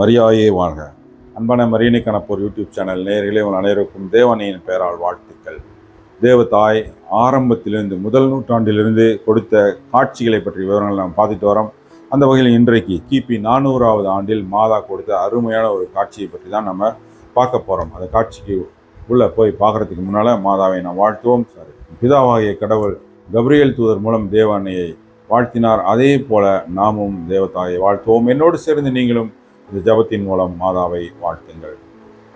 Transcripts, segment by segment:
மரியாயே வாழ்க. அன்பான மரியணை கணப்போர் யூடியூப் சேனல் நேரிலே உங்கள் அனைவருக்கும் தேவனையின் பெயரால் வாழ்த்துக்கள். தேவதாய் ஆரம்பத்திலிருந்து முதல் நூற்றாண்டிலிருந்து கொடுத்த காட்சிகளை பற்றிய விவரங்கள் நாம் பார்த்துட்டு வரோம். அந்த வகையில் இன்றைக்கு கிபி நானூறாவது ஆண்டில் மாதா கொடுத்த அருமையான ஒரு காட்சியை பற்றி தான் நம்ம பார்க்க போகிறோம் அந்த காட்சிக்கு உள்ளே போய் பார்க்குறதுக்கு முன்னால் மாதாவை நாம் வாழ்த்துவோம். சாரி பிதாவாகிய கடவுள் கப்ரியல் தூதர் மூலம் தேவ அன்னையை வாழ்த்தினார். அதே போல நாமும் தேவதாயை வாழ்த்துவோம். என்னோடு சேர்ந்து நீங்களும் இந்த ஜபத்தின் மூலம் மாதாவை வாழ்த்துங்கள்.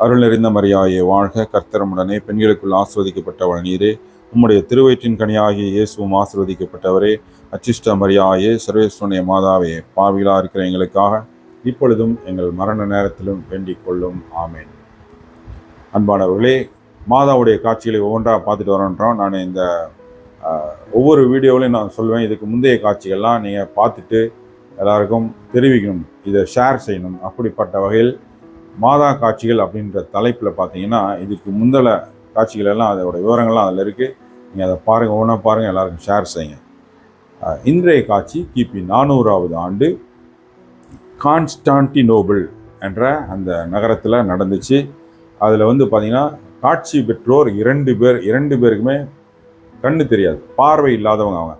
அருள் நிறைந்த மரியாயை வாழ்க கர்த்தரமுடனே பெண்களுக்குள் ஆஸ்வதிக்கப்பட்டவள் நீரே. உம்முடைய திருவயிற்றின் கனியாகிய இயேசுவும் ஆசிர்வதிக்கப்பட்டவரே. அச்சிஷ்ட மரியாயே சர்வேஸ்வரனுடைய மாதாவே பாவிகளாக இருக்கிற எங்களுக்காக இப்பொழுதும் எங்கள் மரண நேரத்திலும் வேண்டிக் கொள்ளும். ஆமேன். அன்பானவர்களே மாதாவுடைய காட்சிகளை ஒவ்வொன்றாக பார்த்துட்டு வரோன்றோம். நான் இந்த ஒவ்வொரு வீடியோவிலையும் நான் சொல்வேன். இதுக்கு முந்தைய காட்சிகள்லாம் நீங்கள் பார்த்துட்டு எல்லாருக்கும் தெரிவிக்கணும் இதை ஷேர் செய்யணும். அப்படிப்பட்ட வகையில் மாதா காட்சிகள் அப்படின்ற தலைப்பில் பார்த்தீங்கன்னா இதுக்கு முந்தல காட்சிகள் எல்லாம் அதோட விவரங்கள்லாம் அதில் இருக்குது நீங்கள் அதை பாருங்கள் ஒன்றா பாருங்கள் எல்லாருக்கும் ஷேர் செய்யுங்க. இன்றைய காட்சி கிபி நானூறாவது ஆண்டு கான்ஸ்டான்டினோபிள் என்ற அந்த நகரத்தில் நடந்துச்சு. அதில் வந்து பார்த்தீங்கன்னா காட்சி பெற்றோர் இரண்டு பேர் இரண்டு பேருக்குமே கண்ணு தெரியாது பார்வை இல்லாதவங்க அவங்க.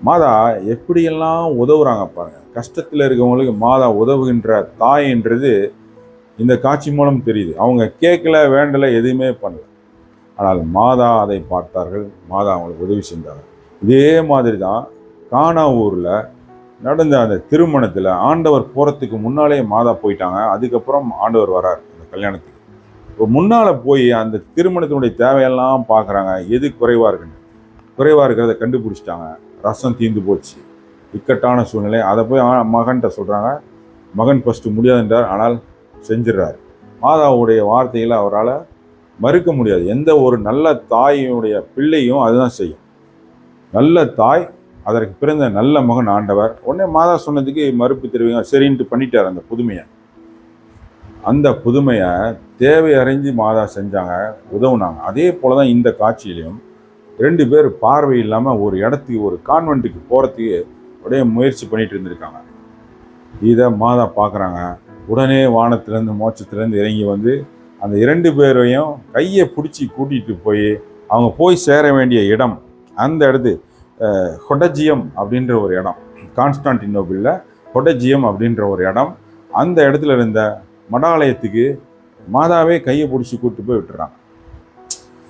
மாதா எப்படியெல்லாம் உதவுறாங்க பாருங்க. கஷ்டத்தில் இருக்கவங்களுக்கு மாதா உதவுகின்ற தாயின்றது இந்த காட்சி மூலம் தெரியுது. அவங்க கேட்கல வேண்டல எதுவுமே பண்ணல. ஆனால் மாதா அதை பார்த்தார்கள். மாதா அவங்களுக்கு உதவி செஞ்சார்கள் இதே மாதிரி தான் கானா ஊரில் நடந்த அந்த திருமணத்தில் ஆண்டவர் போகிறதுக்கு முன்னாலே மாதா போயிட்டாங்க. அதுக்கப்புறம் ஆண்டவர் வரார் அந்த கல்யாணத்துக்கு. இப்போ முன்னால் போய் அந்த திருமணத்தினுடைய தேவையெல்லாம் பார்க்குறாங்க. எது குறைவாக இருக்குன்னு. குறைவாக இருக்கிறத கண்டுபிடிச்சிட்டாங்க. ரசம் தீர்ந்து போச்சு. இக்கட்டான சூழ்நிலை. அதை போய் மகன்கிட்ட சொல்கிறாங்க மகன் ஃபஸ்ட்டு முடியாதுன்றார். ஆனால் செஞ்சிடறாரு. மாதாவுடைய வார்த்தைகளை அவரால் மறுக்க முடியாது. எந்த ஒரு நல்ல தாயினுடைய பிள்ளையும் அதுதான் செய்யும். நல்ல தாய் அதற்கு பிறந்த நல்ல மகன் ஆண்டவர். உடனே மாதா சொன்னதுக்கு மறுப்பு தெரிவிங்க. சரின்ட்டு பண்ணிட்டார் அந்த புதுமையை. அந்த புதுமையை தேவை அறிஞ்சு மாதா செஞ்சாங்க உதவுனாங்க. அதே போல தான் இந்த காட்சியிலையும் ரெண்டு பேர் பார்வை இல்லாமல் ஒரு இடத்துக்கு ஒரு கான்வெண்ட்டுக்கு போகிறதுக்கு அப்படியே முயற்சி பண்ணிட்டு இருந்திருக்காங்க. இதை மாதா பார்க்குறாங்க உடனே வானத்திலேருந்து மோட்சத்துலேருந்து இறங்கி வந்து அந்த இரண்டு பேரையும் கையை பிடிச்சி கூட்டிகிட்டு போய் அவங்க போய் சேர வேண்டிய இடம் அந்த இடத்து கொடஜியம் அப்படின்ற ஒரு இடம் கான்ஸ்டான்டினோபிளில் கொடஜியம் அப்படின்ற ஒரு இடம் அந்த இடத்துல இருந்த மடாலயத்துக்கு மாதாவே கையை பிடிச்சி கூப்பிட்டு போய் விட்டுறாங்க.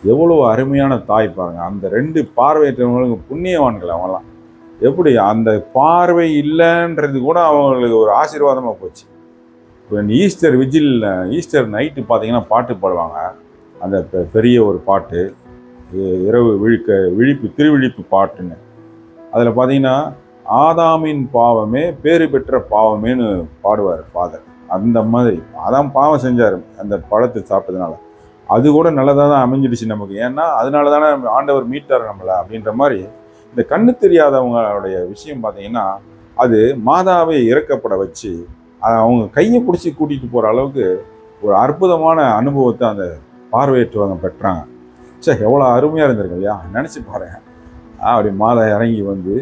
எவ்வளோ அருமையான தாய் பாருங்க. அந்த ரெண்டு பார்வையற்றவங்களுக்கு புண்ணியவான்கள் அவங்களாம் எப்படி? அந்த பார்வை இல்லைன்றது கூட அவங்களுக்கு ஒரு ஆசீர்வாதமாக போச்சு. இப்போ ஈஸ்டர் விஜில் ஈஸ்டர் நைட்டு பார்த்தீங்கன்னா பாட்டு பாடுவாங்க. அந்த பெ- பெரிய ஒரு பாட்டு. இரவு விழிக்க விழிப்பு திருவிழிப்பு பாட்டுன்னு. அதில் பார்த்தீங்கன்னா ஆதாமின் பாவமே பேறு பெற்ற பாவமேன்னு பாடுவார் ஃபாதர். அந்த மாதிரி. அதான் பாவம் செஞ்சார். அந்த பழத்தை சாப்பிட்டதுனால. அது கூட நல்லதாக தான் அமைஞ்சிடுச்சு நமக்கு. ஏன்னா அதனால தானே ஆண்டவர் மீட்டார் நம்மளை அப்படின்ற மாதிரி இந்த கண்ணு தெரியாதவங்களுடைய விஷயம் பார்த்தீங்கன்னா அது மாதாவை இறக்கப்பட வச்சு அவங்க கையை பிடிச்சி கூட்டிகிட்டு போகிற அளவுக்கு ஒரு அற்புதமான அனுபவத்தை அந்த பார்வையற்றவங்க பெற்றாங்க. சே எவ்வளோ அருமையாக இருந்திருக்கு இல்லையா? நினச்சி பாருங்க. அப்படி மாதா இறங்கி வந்து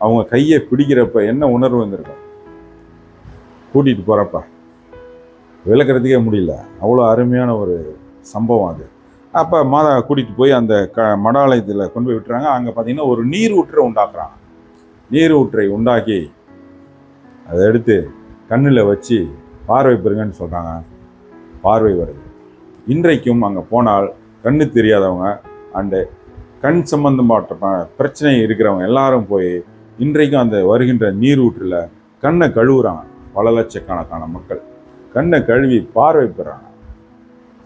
அவங்க கையை பிடிக்கிறப்ப என்ன உணர்வு வந்திருக்கும்? கூட்டிகிட்டு போகிறப்ப விளக்குறதுக்கே முடியல. அவ்வளோ அருமையான ஒரு சம்பவம் அது. அப்போ மாதா கூட்டிகிட்டு போய் அந்த க மடாலயத்தில் கொண்டு போய் விட்டுறாங்க. அங்கே பார்த்தீங்கன்னா ஒரு நீர் ஊற்றை உண்டாக்குறாங்க நீர் ஊற்றை உண்டாக்கி அதை எடுத்து கண்ணில் வச்சு பார்வை பெறுங்கன்னு சொல்கிறாங்க பார்வை வருது இன்றைக்கும் அங்கே போனால் கண்ணு தெரியாதவங்க அண்டு கண் சம்பந்தப்பட்ட ப- பிரச்சனை இருக்கிறவங்க எல்லாரும் போய் இன்றைக்கும் அந்த வருகின்ற நீர் ஊற்றில் கண்ணை கழுவுறாங்க. பல லட்சக்கணக்கான மக்கள். கண்ணை கழுவி பார்வை பெறாங்க.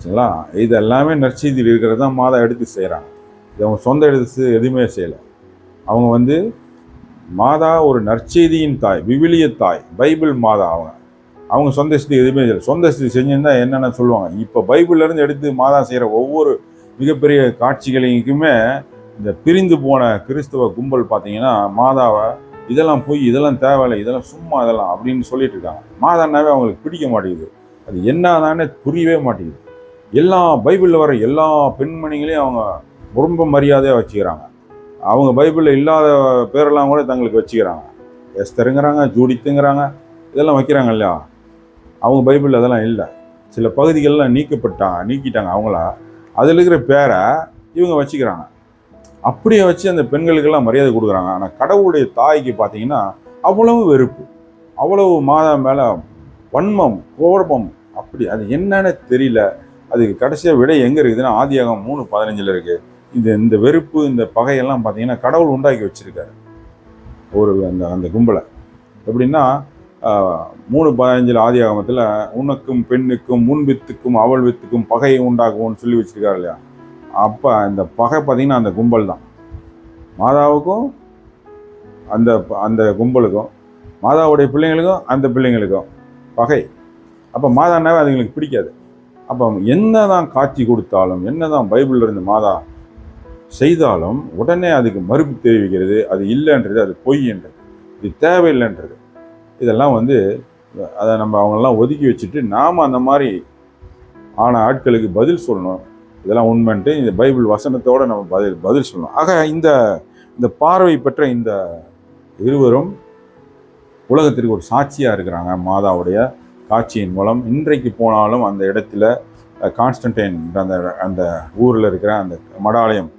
சரிங்களா? இது எல்லாமே நற்செய்தியில் இருக்கிறது தான் மாதா எடுத்து செய்கிறாங்க இது அவங்க சொந்த எடுத்து எதுவுமே செய்யலை. அவங்க வந்து மாதா ஒரு நற்செய்தியின் தாய் விவிலிய தாய் பைபிள் மாதா அவங்க. அவங்க சொந்த ஸ்திதி எதுவுமே செய்யலை. சொந்த ஸ்திதி செஞ்சிருந்தா என்னென்ன சொல்லுவாங்க? இப்போ பைபிள்லேருந்து எடுத்து மாதா செய்கிற ஒவ்வொரு மிகப்பெரிய காட்சிகளுக்குமே இந்த பிரிந்து போன கிறிஸ்தவ கும்பல் பார்த்தீங்கன்னா மாதாவை இதெல்லாம் போய் இதெல்லாம் தேவையில்லை இதெல்லாம் சும்மா இதெல்லாம் அப்படின்னு சொல்லிட்டு இருக்காங்க. மாதானாவே அவங்களுக்கு பிடிக்க மாட்டேங்குது. அது என்னதானே புரியவே மாட்டேங்குது. எல்லா பைபிளில் வர எல்லா பெண்மணிகளையும் அவங்க ரொம்ப மரியாதையாக வச்சுக்கிறாங்க. அவங்க பைபிளில் இல்லாத பேரெல்லாம் கூட தங்களுக்கு வச்சுக்கிறாங்க. எஸ்தருங்கிறாங்க ஜூடித்துங்கிறாங்க இதெல்லாம் வைக்கிறாங்க இல்லையா? அவங்க பைபிளில் அதெல்லாம் இல்லை. சில பகுதிகளெலாம் நீக்கப்பட்டாங்க நீக்கிட்டாங்க அவங்கள. அதில் இருக்கிற பேரை இவங்க வச்சுக்கிறாங்க. அப்படியே வச்சு அந்த பெண்களுக்கெல்லாம் மரியாதை கொடுக்குறாங்க. ஆனால் கடவுளுடைய தாய்க்கு பார்த்தீங்கன்னா அவ்வளவு வெறுப்பு. அவ்வளவு மாதம் மேலே வன்மம் கோபம். அப்படி அது என்னன்னு தெரியல. அதுக்கு கடைசியாக விடை எங்கே இருக்குதுன்னா ஆதியாகம் மூணு பதினஞ்சில் இருக்குது இந்த இந்த வெறுப்பு இந்த பகையெல்லாம் பார்த்தீங்கன்னா கடவுள் உண்டாக்கி வச்சிருக்காரு. ஒரு அந்த அந்த கும்பலை. எப்படின்னா மூணு பதினஞ்சில் ஆதி ஆகமத்தில் உனக்கும் பெண்ணுக்கும் முன் வித்துக்கும் அவள் வித்துக்கும் பகையை உண்டாக்குவோம்னு சொல்லி வச்சிருக்காரு இல்லையா? அப்போ அந்த பகை பார்த்திங்கன்னா அந்த கும்பல் தான் மாதாவுக்கும் அந்த அந்த கும்பலுக்கும் மாதாவுடைய பிள்ளைங்களுக்கும் அந்த பிள்ளைங்களுக்கும் பகை. அப்போ மாதானாவே அதுங்களுக்கு பிடிக்காது. அப்போ என்ன தான் காட்சி கொடுத்தாலும் என்ன தான் பைபிளிலிருந்து மாதா செய்தாலும் உடனே அதுக்கு மறுப்பு தெரிவிக்கிறது அது இல்லைன்றது அது பொய்ன்றது இது தேவையில்லைன்றது. இதெல்லாம் வந்து அதை நம்ம அவங்களெல்லாம் ஒதுக்கி வச்சுட்டு நாம் அந்த மாதிரி ஆன ஆட்களுக்கு பதில் சொல்லணும். இதெல்லாம் உண்மைன்ட்டு இந்த பைபிள் வசனத்தோடு நம்ம பதில் பதில் சொல்லணும். ஆக இந்த இந்த பார்வை பெற்ற இந்த இருவரும் உலகத்திற்கு ஒரு சாட்சியாக இருக்கிறாங்க மாதாவுடைய காட்சியின் மூலம் இன்றைக்கு போனாலும் அந்த இடத்துல கான்ஸ்டன்டைன் அந்த அந்த ஊரில் இருக்கிற அந்த மடாலயம்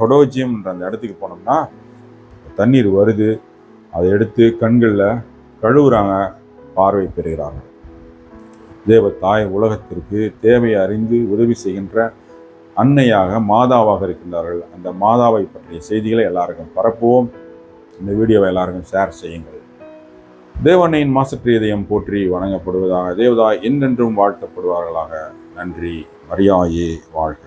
ஹொடோஜியம்ன்ற அந்த இடத்துக்கு போனோம்னா தண்ணீர் வருது. அதை எடுத்து கண்களில் கழுவுறாங்க பார்வை பெறுகிறாங்க தேவ தாய் உலகத்திற்கு தேவையை அறிந்து உதவி செய்கின்ற அன்னையாக மாதாவாக இருக்கின்றார்கள். அந்த மாதாவை பற்றிய செய்திகளை எல்லாருக்கும் பரப்புவோம். இந்த வீடியோவை எல்லாருக்கும் ஷேர் செய்யுங்கள். தேவனையின் மாசற்றியதயம் போற்றி வணங்கப்படுவதாக தேவதாய் என்றென்றும் வாழ்த்தப்படுவார்களாக. நன்றி. மரியாயே வாழ்க.